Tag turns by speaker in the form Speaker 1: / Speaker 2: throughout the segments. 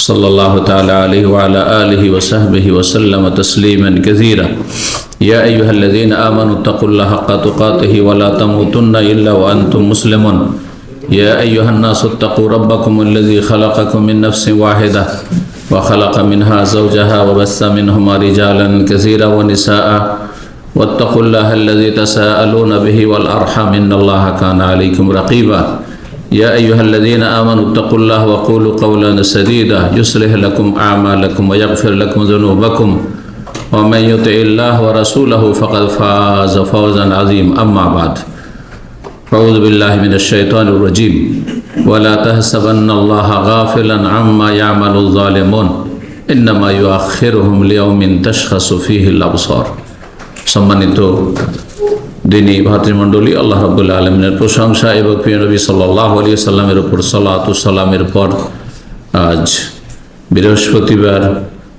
Speaker 1: صلى الله تعالى عليه وعلى آله وصحبه وسلم تسليما كثيرا. يا أيها الذين آمنوا اتقوا الله حق تقاته ولا تموتن إلا وأنتم مسلمون. يا أيها الناس اتقوا ربكم الذي خلقكم من نفس واحدة وخلق منها زوجها وبث منهما رجالا كثيرا ونساء. واتقوا الله الذي تساءلون به والأرحم إن الله كان عليكم رقيبا. يا أيها الذين آمنوا اتقوا الله وقولوا قولا سديدا يصلح لكم أعمالكم ويغفر لكم ذنوبكم ومن يطع الله ورسوله فقد فاز فوزا عظيما أما بعد أعوذ بالله من الشيطان الرجيم ولا تحسبن الله غافلا عما يعمل الظالمون إنما يؤخرهم ليوم تشخص فيه الأبصار সম্মানিত দিনী ভাতৃমণ্ডলী, আল্লাহ রবুল্লা আলমিনের প্রশংসা এবং প্রিয় নবী সাল্লাহ আলী সাল্লামের উপর সাল্লাতুসাল্লামের পর আজ বৃহস্পতিবার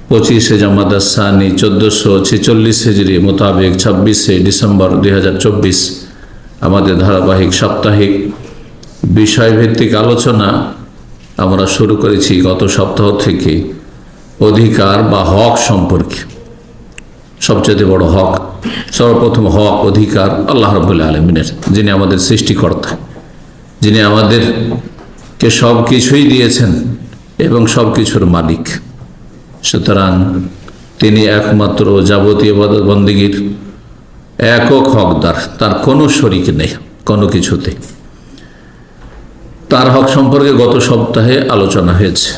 Speaker 1: পঁচিশে জামাত সানি চোদ্দোশো ছেচল্লিশ হেজরি মোতাবেক ছাব্বিশে ডিসেম্বর দু হাজার চব্বিশ আমাদের ধারাবাহিক সাপ্তাহিক বিষয়ভিত্তিক আলোচনা আমরা শুরু করেছি গত সপ্তাহ থেকে অধিকার বা হক সম্পর্কে। সবচেয়ে বড় হক, সর্বপ্রথম হক, অধিকার আল্লাহ রবুল্লা আলমিনের, যিনি আমাদের সৃষ্টিকর্তা, যিনি আমাদেরকে সব কিছুই দিয়েছেন এবং সব কিছুর মালিক। সুতরাং তিনি একমাত্র যাবতীয় বন্দীগীর একক হকদার, তার কোনো শরিক নেই, কোনো কিছুতে তার হক সম্পর্কে গত সপ্তাহে আলোচনা হয়েছে।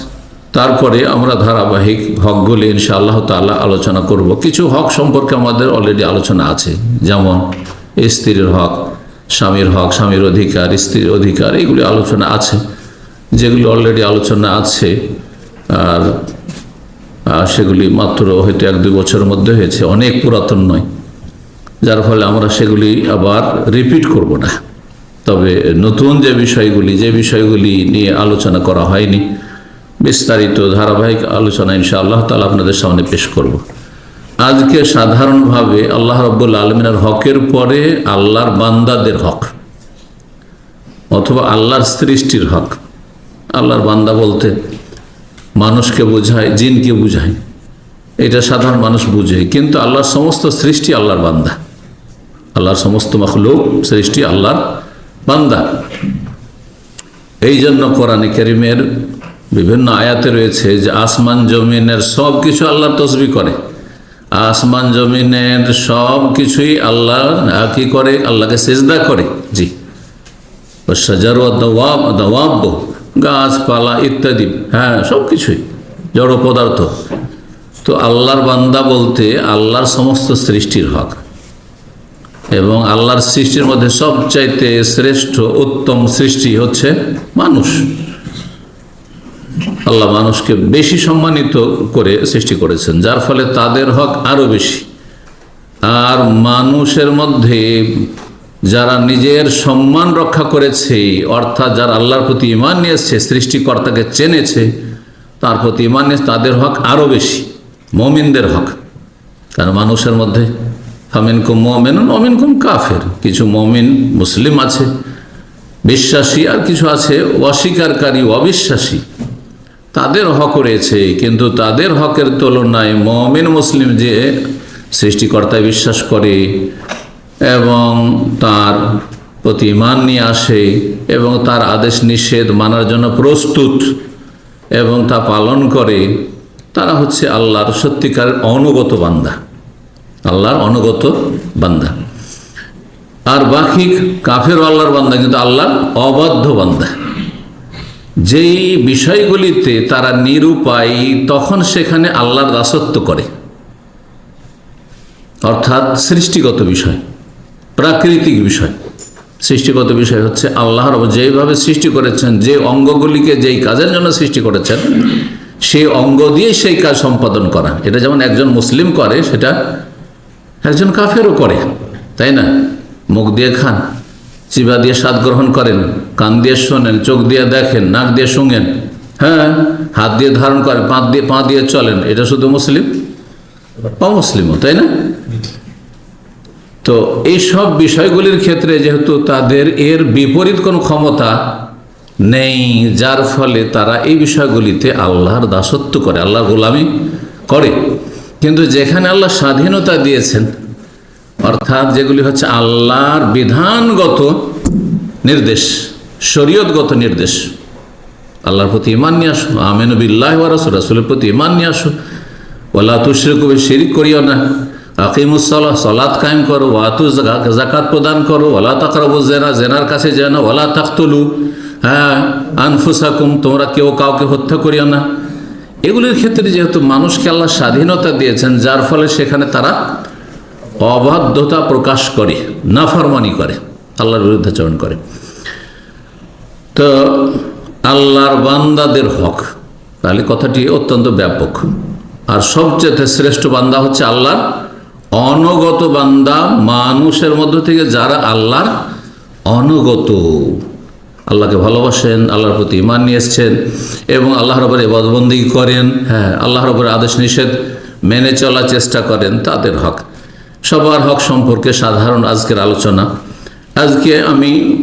Speaker 1: তারপরে আমরা ধারাবাহিক হকগুলি ইনশা আল্লাহ তাল্লাহ আলোচনা করব। কিছু হক সম্পর্কে আমাদের অলরেডি আলোচনা আছে। যেমন স্ত্রীর হক, স্বামীর হক, স্বামীর অধিকার, স্ত্রীর অধিকার এইগুলি আলোচনা আছে। যেগুলি অলরেডি আলোচনা আছে, আর সেগুলি মাত্র হয়তো এক দুই বছরের মধ্যে হয়েছে। অনেক পুরাতন নয়। যার ফলে আমরা সেগুলি আবার রিপিট করব না। তবে নতুন যে বিষয়গুলি যে বিষয়গুলি নিয়ে আলোচনা করা হয়নি বিস্তারিত ধারাবাহিক আলোচনা ইনশা আল্লাহ তালা আপনাদের সামনে পেশ করব। আজকে সাধারণভাবে আল্লাহ রব্বুল আলমিনের হকের পরে আল্লাহর বান্দাদের হক অথবা আল্লাহর সৃষ্টির হক। আল্লাহর বান্দা বলতে মানুষকে বোঝায়, জিনকে বুঝায়। এটা সাধারণ মানুষ বুঝে, কিন্তু আল্লাহর সমস্ত সৃষ্টি আল্লাহর বান্দা। আল্লাহর সমস্ত মখলুক সৃষ্টি আল্লাহর বান্দা। এই জন্য কোরআনে করিমের বিভিন্ন আয়াতে রয়েছে যে আসমান জমিনের সব কিছু আল্লাহর তসবি করে। আসমান জমিনের সব কিছুই আল্লাহ কি করে? আল্লাহকে সেজদা করে। জি। সাজার গাছপালা ইত্যাদি হ্যাঁ সব কিছুই জড় পদার্থ। তো আল্লাহর বান্দা বলতে আল্লাহর সমস্ত সৃষ্টির হক। এবং আল্লাহর সৃষ্টির মধ্যে সবচাইতে শ্রেষ্ঠ, উত্তম সৃষ্টি হচ্ছে মানুষ। আল্লাহ মানুষকে বেশি সম্মানিত করে সৃষ্টি করেছেন, যার ফলে তাদের হক আরও বেশি। আর মানুষের মধ্যে যারা নিজের সম্মান রক্ষা করেছে, অর্থাৎ যারা আল্লাহর প্রতি ইমান নিয়ে এসছে সৃষ্টিকর্তাকে চেনেছে, তার প্রতি ইমান নিয়েছে তাদের হক আরও বেশি, মমিনদের হক। কারণ মানুষের মধ্যে ফামিন কুম মমেন কুম কাফের। কিছু মমিন মুসলিম আছে, বিশ্বাসী, আর কিছু আছে অস্বীকারী, অবিশ্বাসী। তাদের হক রয়েছে, কিন্তু তাদের হকের তুলনায় মমিন মুসলিম যে সৃষ্টিকর্তায় বিশ্বাস করে এবং তার প্রতি ইমান নিয়ে আসে এবং তার আদেশ নিষেধ মানার জন্য প্রস্তুত এবং তা পালন করে, তারা হচ্ছে আল্লাহর সত্যিকারের অনুগত বান্দা। আল্লাহর অনুগত বান্দা। আর বাকি কাফের আল্লাহর বান্দা, কিন্তু আল্লাহর অবাধ্য বান্দা। যেই বিষয়গুলিতে তারা নিরুপায়, তখন সেখানে আল্লাহর দাসত্ব করে। অর্থাৎ সৃষ্টিগত বিষয়, প্রাকৃতিক বিষয়। সৃষ্টিগত বিষয় হচ্ছে আল্লাহর যেইভাবে সৃষ্টি করেছেন, যে অঙ্গগুলিকে যেই কাজের জন্য সৃষ্টি করেছেন, সেই অঙ্গ দিয়ে সেই কাজ সম্পাদন করা। এটা যেমন একজন মুসলিম করে, সেটা একজন কাফেরও করে, তাই না? মুখ দিয়ে খান চিবা দিয়ে স্বাদ গ্রহণ করেন কান দিয়ে শোনেন, চোখ দিয়ে দেখেন, নাক দিয়ে শুঙেন হ্যাঁ? হাত দিয়ে ধারণ করেন পা দিয়ে পা দিয়ে চলেন, এটা শুধু মুসলিম? অমুসলিমও, তাই না? তো এই সব বিষয়গুলির ক্ষেত্রে যেহেতু তাদের এর বিপরীত কোনো ক্ষমতা নেই, যার ফলে তারা এই বিষয়গুলিতে আল্লাহর দাসত্ব করে, আল্লাহর গোলামি করে। কিন্তু যেখানে আল্লাহ স্বাধীনতা দিয়েছেন, অর্থাৎ যেগুলি হচ্ছে আল্লাহর বিধানগত নির্দেশ শরীয়তগত নির্দেশ। আল্লাহর প্রতি ইমান নিয়ে আসো আমেনবিল্লাহ ওয়ারাস রাসুলের প্রতি ইমান নিয়ে আসো। ওলা তুশ্রে কবি শিরিক করিও না। আকিমুসলাহ সলাৎ কায়েম করো। ওয়াতু জাকাত প্রদান করো। ওলা তাকরাবু জেনা জেনার কাছে যেন ওলা তাকতুলু। হ্যাঁ আনফুসাকুম, তোমরা কেউ কাউকে হত্যা করিও না। এগুলির ক্ষেত্রে যেহেতু মানুষকে আল্লাহ স্বাধীনতা দিয়েছেন, যার ফলে সেখানে তারা অবাধ্যতা প্রকাশ করে, নাফরমানি করে, আল্লাহর বিরুদ্ধাচরণ করে। তো আল্লাহর বান্দাদের হক। তাহলে কথাটি অত্যন্ত ব্যাপক। আর সবচেয়ে শ্রেষ্ঠ বান্দা হচ্ছে আল্লাহর অনগত বান্দা, মানুষের মধ্য থেকে যারা আল্লাহর অনগত। আল্লাহকে ভালোবাসেন, আল্লাহর প্রতি ইমান নিয়ে এসছেন এবং আল্লাহর ওপরে বদবন্দি করেন। হ্যাঁ আল্লাহর ওপরে আদেশ নিষেধ মেনে চলার চেষ্টা করেন, তাদের হক। সবার হক সম্পর্কে সাধারণ আজকের আলোচনা। আজকে আমি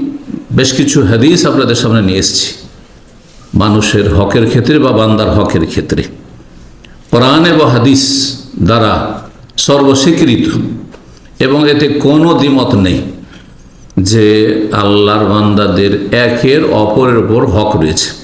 Speaker 1: বেশ কিছু হাদিস আপনাদের সামনে নিয়ে এসেছি। মানুষের হকের ক্ষেত্রে বা বান্দার হকের ক্ষেত্রে। কোরআন এবং হাদিস দ্বারা সর্বস্বীকৃত এবং এতে কোনো দ্বিমত নেই যে আল্লাহর বান্দাদের একের অপরের ওপর হক রয়েছে।